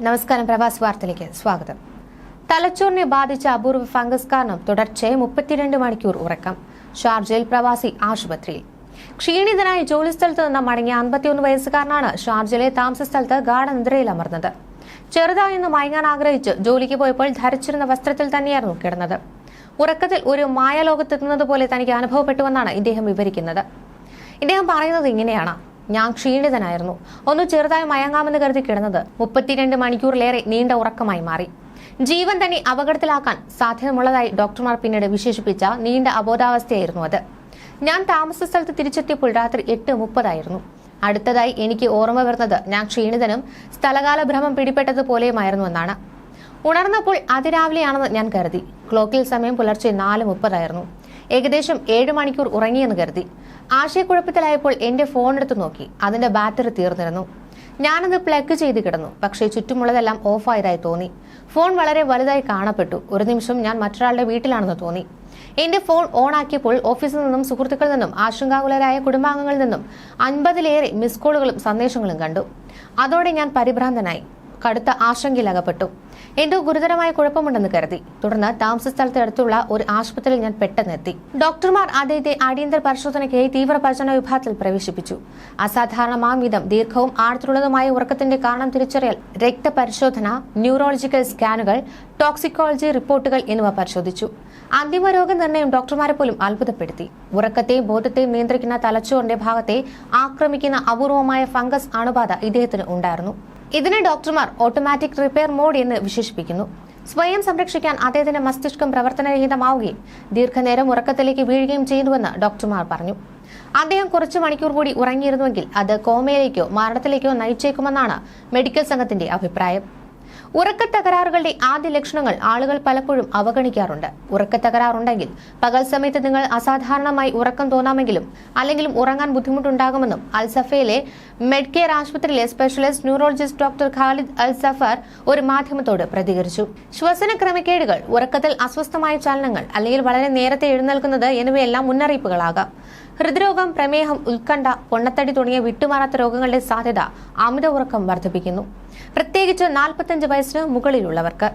നമസ്കാരം പ്രവാസ് വാർത്തയിലേക്ക് സ്വാഗതം. തലച്ചോറിനെ ബാധിച്ച അപൂർവ ഫംഗസ് കാരണം തുടർച്ചയായി മുപ്പത്തിരണ്ട് മണിക്കൂർ ഉറക്കം ഷാർജയിൽ പ്രവാസി ആശുപത്രിയിൽ. ക്ഷീണിതനായി ജോലിസ്ഥലത്ത് നിന്ന് മടങ്ങിയ അൻപത്തിയൊന്ന് വയസ്സുകാരനാണ് ഷാർജയിലെ താമസ സ്ഥലത്ത് ഗാഠനിദ്രയിൽ അമർന്നത്. ചെറുതായി ഒന്ന് മയങ്ങാൻ ആഗ്രഹിച്ച് ജോലിക്ക് പോയപ്പോൾ ധരിച്ചിരുന്ന വസ്ത്രത്തിൽ തന്നെയായിരുന്നു കിടന്നത്. ഉറക്കത്തിൽ ഒരു മായാലോകത്തെത്തുന്നത് പോലെ തനിക്ക് അനുഭവപ്പെട്ടുവെന്നാണ് ഇദ്ദേഹം വിവരിക്കുന്നത്. ഇദ്ദേഹം പറയുന്നത് ഇങ്ങനെയാണ്. ഞാൻ ക്ഷീണിതനായിരുന്നു. ഒന്ന് ചെറുതായി മയങ്ങാമെന്ന് കരുതി കിടന്നത് മുപ്പത്തിരണ്ട് മണിക്കൂറിലേറെ നീണ്ട ഉറക്കമായി മാറി. ജീവൻ തന്നെ അപകടത്തിലാക്കാൻ സാധ്യതമുള്ളതായി ഡോക്ടർമാർ പിന്നീട് വിശേഷിപ്പിച്ച നീണ്ട അബോധാവസ്ഥയായിരുന്നു അത്. ഞാൻ താമസ സ്ഥലത്ത് തിരിച്ചെത്തിയപ്പോൾ രാത്രി എട്ട് മുപ്പതായിരുന്നു. അടുത്തതായി എനിക്ക് ഓർമ്മ വരുന്നത് ഞാൻ ക്ഷീണിതനും സ്ഥലകാല ഭ്രമം പിടിപെട്ടതുപോലെയുമായിരുന്നു എന്നാണ് ഉണർന്നപ്പോൾ അതിരാവിലെയാണെന്ന് ഞാൻ കരുതി. ക്ലോക്കിൽ സമയം പുലർച്ചെ നാല് മുപ്പതായിരുന്നു. ഏകദേശം ഏഴ് മണിക്കൂർ ഉറങ്ങിയെന്ന് കരുതി. ആശയക്കുഴപ്പത്തിലായപ്പോൾ എന്റെ ഫോൺ എടുത്ത് നോക്കി. അതിന്റെ ബാറ്ററി തീർന്നിരുന്നു. ഞാനത് പ്ലഗ് ചെയ്ത് കിടന്നു. പക്ഷേ ചുറ്റുമുള്ളതെല്ലാം ഓഫായതായി തോന്നി. ഫോൺ വളരെ വലുതായി കാണപ്പെട്ടു. ഒരു നിമിഷം ഞാൻ മറ്റൊരാളുടെ വീട്ടിലാണെന്ന് തോന്നി. എന്റെ ഫോൺ ഓൺ ആക്കിയപ്പോൾ ഓഫീസിൽ നിന്നും സുഹൃത്തുക്കളിൽ നിന്നും ആശങ്കാകുലരായ കുടുംബാംഗങ്ങളിൽ നിന്നും അൻപതിലേറെ മിസ് കോളുകളും സന്ദേശങ്ങളും കണ്ടു. അതോടെ ഞാൻ പരിഭ്രാന്തനായി. കടുത്ത ആശങ്കയിലകപ്പെട്ടു. എന്തോ ഗുരുതരമായ കുഴപ്പമുണ്ടെന്ന് കരുതി. തുടർന്ന് താമസ സ്ഥലത്തിനടുത്തുള്ള ഒരു ആശുപത്രിയിൽ ഞാൻ പെട്ടെന്നെത്തി. ഡോക്ടർമാർ അദ്ദേഹത്തെ അടിയന്തര പരിശോധനയ്ക്കായി തീവ്രപരിചരണ വിഭാഗത്തിൽ പ്രവേശിപ്പിച്ചു. അസാധാരണമാം വിധം ദീർഘവും ആഴത്തിലുള്ളതുമായ ഉറക്കത്തിന്റെ കാരണം തിരിച്ചറിയൽ രക്തപരിശോധന ന്യൂറോളജിക്കൽ സ്കാനുകൾ ടോക്സിക്കോളജി റിപ്പോർട്ടുകൾ എന്നിവ പരിശോധിച്ചു. അന്തിമ രോഗനിർണയം ഡോക്ടർമാരെ പോലും അത്ഭുതപ്പെടുത്തി. ഉറക്കത്തെയും ബോധത്തെയും നിയന്ത്രിക്കുന്ന തലച്ചോറിന്റെ ഭാഗത്തെ ആക്രമിക്കുന്ന അപൂർവമായ ഫംഗസ് അണുബാധ ഇദ്ദേഹത്തിന് ഉണ്ടായിരുന്നു. ഇതിനെ ഡോക്ടർമാർ ഓട്ടോമാറ്റിക് റിപ്പയർ മോഡ് എന്ന് വിശേഷിപ്പിക്കുന്നു. സ്വയം സംരക്ഷിക്കാൻ അദ്ദേഹത്തിന്റെ മസ്തിഷ്കം പ്രവർത്തനരഹിതമാവുകയും ദീർഘനേരം ഉറക്കത്തിലേക്ക് വീഴുകയും ചെയ്തുവെന്ന് ഡോക്ടർമാർ പറഞ്ഞു. അദ്ദേഹം കുറച്ചു മണിക്കൂർ കൂടി ഉറങ്ങിയിരുന്നുവെങ്കിൽ അത് കോമയിലേക്കോ മരണത്തിലേക്കോ നയിച്ചേക്കുമെന്നാണ് മെഡിക്കൽ സംഘത്തിന്റെ അഭിപ്രായം. ഉറക്ക തകരാറുകളുടെ ആദ്യ ലക്ഷണങ്ങൾ ആളുകൾ പലപ്പോഴും അവഗണിക്കാറുണ്ട്. ഉറക്ക തകരാറുണ്ടെങ്കിൽ പകൽ സമയത്ത് നിങ്ങൾ അസാധാരണമായി ഉറക്കം തോന്നാമെങ്കിലും അല്ലെങ്കിലും ഉറങ്ങാൻ ബുദ്ധിമുട്ടുണ്ടാകുമെന്നും അൽസഫയിലെ മെഡ്കെയർ ആശുപത്രിയിലെ specialist neurologist doctor Khalid Al Safar ഒരു മാധ്യമത്തോട് പ്രതികരിച്ചു. ശ്വസന ക്രമക്കേടുകൾ ഉറക്കത്തിൽ അസ്വസ്ഥമായ ചലനങ്ങൾ അല്ലെങ്കിൽ വളരെ നേരത്തെ എഴുന്നേൽക്കുന്നത് എന്നിവയെല്ലാം മുന്നറിയിപ്പുകളാകാം. ഹൃദ്രോഗം പ്രമേഹം ഉത്കണ്ഠ പൊണ്ണത്തടി തുടങ്ങിയ വിട്ടുമാറാത്ത രോഗങ്ങളുടെ സാധ്യത അമിത ഉറക്കം വർദ്ധിപ്പിക്കുന്നു. പ്രത്യേകിച്ച് നാൽപ്പത്തഞ്ച് വയസ്സിന് മുകളിലുള്ളവർക്ക്.